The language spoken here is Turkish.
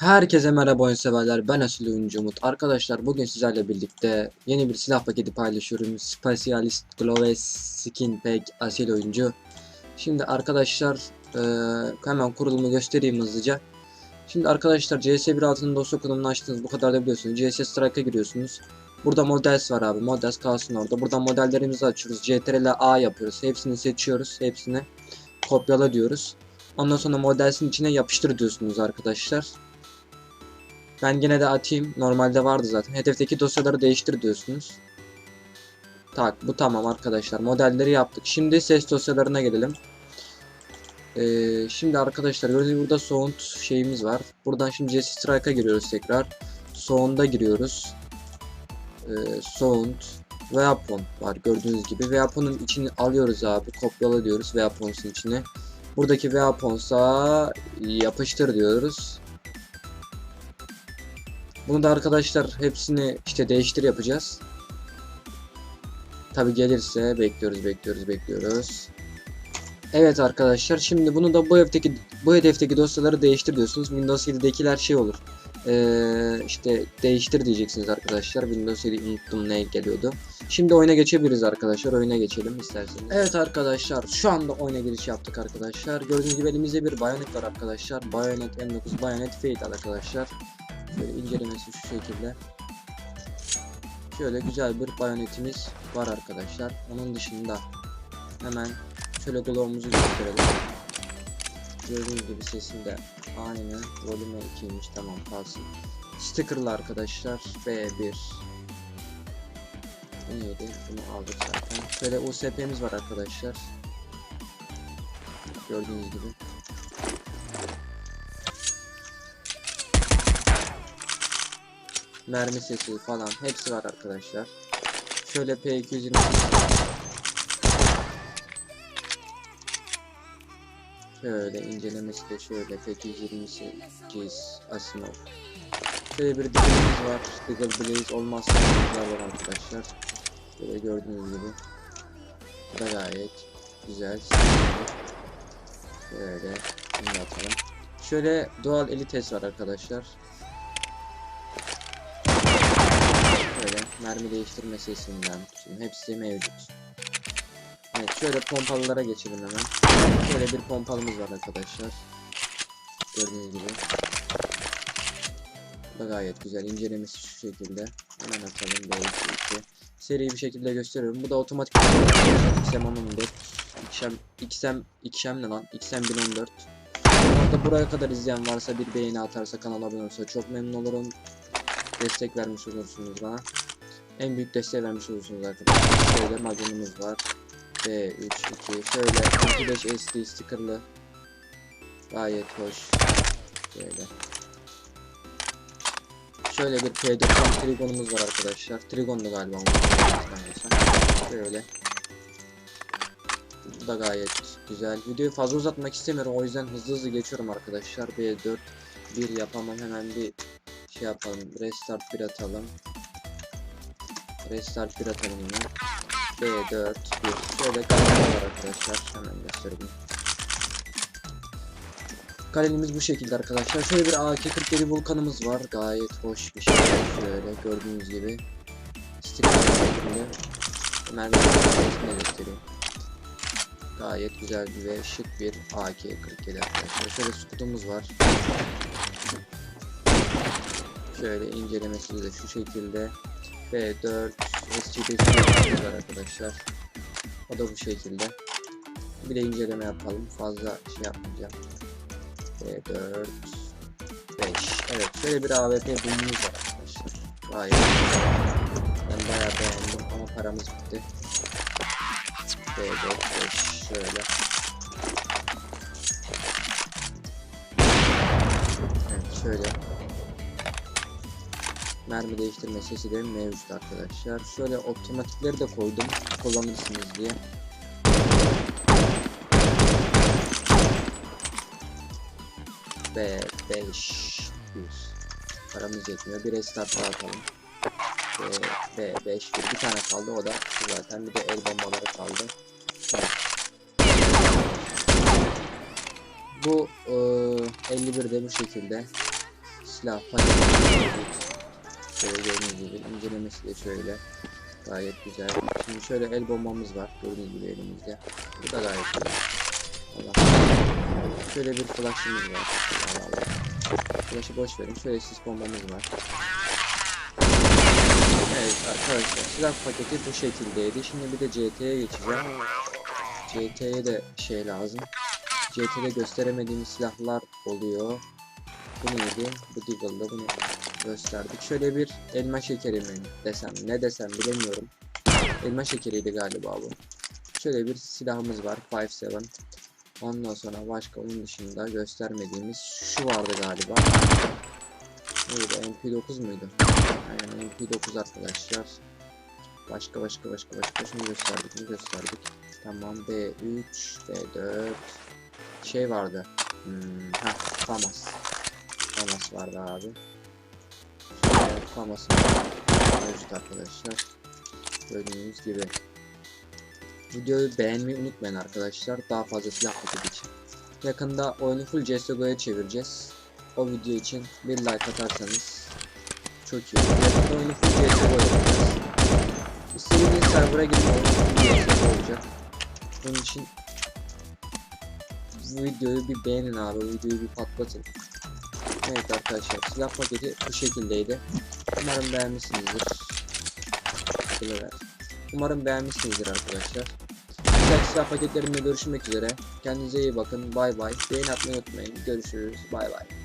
Herkese merhaba oyun severler. Ben Asil Oyuncu Umut. Arkadaşlar bugün sizlerle birlikte yeni bir silah paketi paylaşıyorum. Specialist Glove Skin Pack Asil Oyuncu. Şimdi arkadaşlar eee, hemen kurulumu göstereyim hızlıca. Şimdi arkadaşlar CS 1.6'nın dosya kurulumunu açtınız. Bu kadar da biliyorsunuz. CS Strike'a giriyorsunuz. Burada models var abi. Models kalsın orada. Buradan modellerimizi açıyoruz. CTRL A yapıyoruz. Hepsini seçiyoruz. Hepsini kopyala diyoruz. Ondan sonra modelsin içine yapıştır diyorsunuz arkadaşlar. Ben gene de atayım. Normalde vardı zaten. Hedefteki dosyaları değiştir diyorsunuz. Tak bu tamam arkadaşlar. Modelleri yaptık. Şimdi ses dosyalarına gelelim. Ee, şimdi arkadaşlar gördüğünüz burada sound şeyimiz var. Buradan şimdi CS Strike'a giriyoruz tekrar. Sound'a giriyoruz. Ee, sound Weapon var gördüğünüz gibi. Weapon'un içini alıyoruz abi. Kopyala diyoruz Weapons'un içine. Buradaki Weapons'a yapıştır diyoruz. Bunu da arkadaşlar hepsini işte değiştir yapacağız. Tabi gelirse bekliyoruz bekliyoruz bekliyoruz. Evet arkadaşlar şimdi bunu da bu hedefteki bu hedefteki dosyaları değiştir diyorsunuz. Windows 7'dekiler şey olur. Ee, işte değiştir diyeceksiniz arkadaşlar. Windows 7 unuttum ne geliyordu. Şimdi oyuna geçebiliriz arkadaşlar. Oyuna geçelim isterseniz. Evet arkadaşlar şu anda oyuna giriş yaptık arkadaşlar. Gördüğünüz gibi elimizde bir bayonet var arkadaşlar. Bayonet M9 bayonet Fate arkadaşlar. Şöyle incelemesi şu şekilde. Şöyle güzel bir bayonetimiz var arkadaşlar. Onun dışında hemen şöyle glow'umuzu gösterelim. Gördüğünüz gibi sesinde aynı volüme 2'ymiş tamam kalsın. Sticker'lı arkadaşlar B1 Bu neydi? Bunu aldık zaten. Şöyle USP'miz var arkadaşlar. Gördüğünüz gibi. Mermi sesi falan hepsi var arkadaşlar. Şöyle P220 Şöyle incelemesi de şöyle P228 Asimov. Şöyle bir Deagle'ımız var. Deagle Blaze olmazsa olmazlar var arkadaşlar. Böyle gördüğünüz gibi. Bu da gayet güzel. Şöyle. Şöyle doğal elites var arkadaşlar. Şöyle mermi değiştirme sesinden şimdi hepsi mevcut. Evet şöyle pompalılara geçelim hemen. Şöyle bir pompalımız var arkadaşlar. Gördüğünüz gibi. Bu da gayet güzel. İncelemesi şu şekilde. Hemen açalım. B2 Seri bir şekilde gösteriyorum. Bu da otomatik XM1014. XM, XM, XM ne lan? XM 1014. Orada buraya kadar izleyen varsa bir beğeni atarsa kanala abone olursa çok memnun olurum destek vermiş olursunuz bana. En büyük desteği vermiş olursunuz arkadaşlar. Şöyle magnumuz var. B3 2 şöyle 25 SD stickerlı. Gayet hoş. Şöyle. Şöyle bir P90 trigonumuz var arkadaşlar. Trigonlu galiba Şöyle. Bu da gayet güzel. Videoyu fazla uzatmak istemiyorum. O yüzden hızlı hızlı geçiyorum arkadaşlar. B4 bir yapamam. Hemen bir şey yapalım. Restart bir atalım. Restart bir atalım yine. B4 1. Şöyle kalemiz var arkadaşlar. Hemen göstereyim. Kalemimiz bu şekilde arkadaşlar. Şöyle bir AK-47 vulkanımız var. Gayet hoş bir şey. Şöyle gördüğünüz gibi. Sticker şeklinde. Mermi sesini göstereyim. Gayet güzel ve şık bir AK-47 arkadaşlar. Şöyle skutumuz var. Şöyle incelemesi de şu şekilde. B4 SGD var arkadaşlar. O da bu şekilde. Bir de inceleme yapalım. Fazla şey yapmayacağım. B4 5 Evet şöyle bir AWP boom'umuz var arkadaşlar. Gayet. Ben bayağı beğendim ama paramız bitti. B4 5 şöyle. Evet şöyle mermi değiştirme sesi de mevcut arkadaşlar. Şöyle otomatikleri de koydum kullanırsınız diye. B 5 100 Paramız yetmiyor. Bir restart daha atalım. B 5 1 bir tane kaldı o da zaten bir de el bombaları kaldı. Bu e, 51 de bu şekilde silah mevcut. Şöyle gördüğünüz gibi incelemesi de şöyle. Gayet güzel. Şimdi şöyle el bombamız var. Gördüğünüz gibi elimizde. Bu da gayet güzel. Allah. Şöyle bir flash'ımız var. Allah Allah. Flash'ı boş verin. Şöyle sis bombamız var. Evet arkadaşlar silah paketi bu şekildeydi. Şimdi bir de CT'ye geçeceğim. CT'ye de şey lazım. CT'de gösteremediğimiz silahlar oluyor. Bu neydi? Bu Deagle'da bunu gösterdik. Şöyle bir elma şekeri mi desem ne desem bilemiyorum. Elma şekeriydi galiba bu. Şöyle bir silahımız var 5.7. Ondan sonra başka onun dışında göstermediğimiz şu vardı galiba. Neydi MP9 muydu? Aynen MP9 arkadaşlar. Başka başka başka başka şunu gösterdik mi gösterdik. Tamam B3 B4 şey vardı. Hmm, ha FAMAS. FAMAS vardı abi. Şöyle FAMAS'ın mevcut arkadaşlar. Gördüğünüz gibi. Videoyu beğenmeyi unutmayın arkadaşlar. Daha fazla silah paketi için. Yakında oyunu full CSGO'ya çevireceğiz. O video için bir like atarsanız çok iyi olur. Yakında oyunu full CSGO yapacağız. İstediğiniz server'a girin oyun full CSGO olacak. Bunun için bu videoyu bir beğenin abi. Videoyu bir patlatın. Evet arkadaşlar silah paketi bu şekildeydi. Umarım beğenmişsinizdir. Umarım beğenmişsinizdir arkadaşlar. Güzel silah paketlerimle görüşmek üzere. Kendinize iyi bakın. Bay bay. Beğeni atmayı unutmayın. Görüşürüz. Bay bay.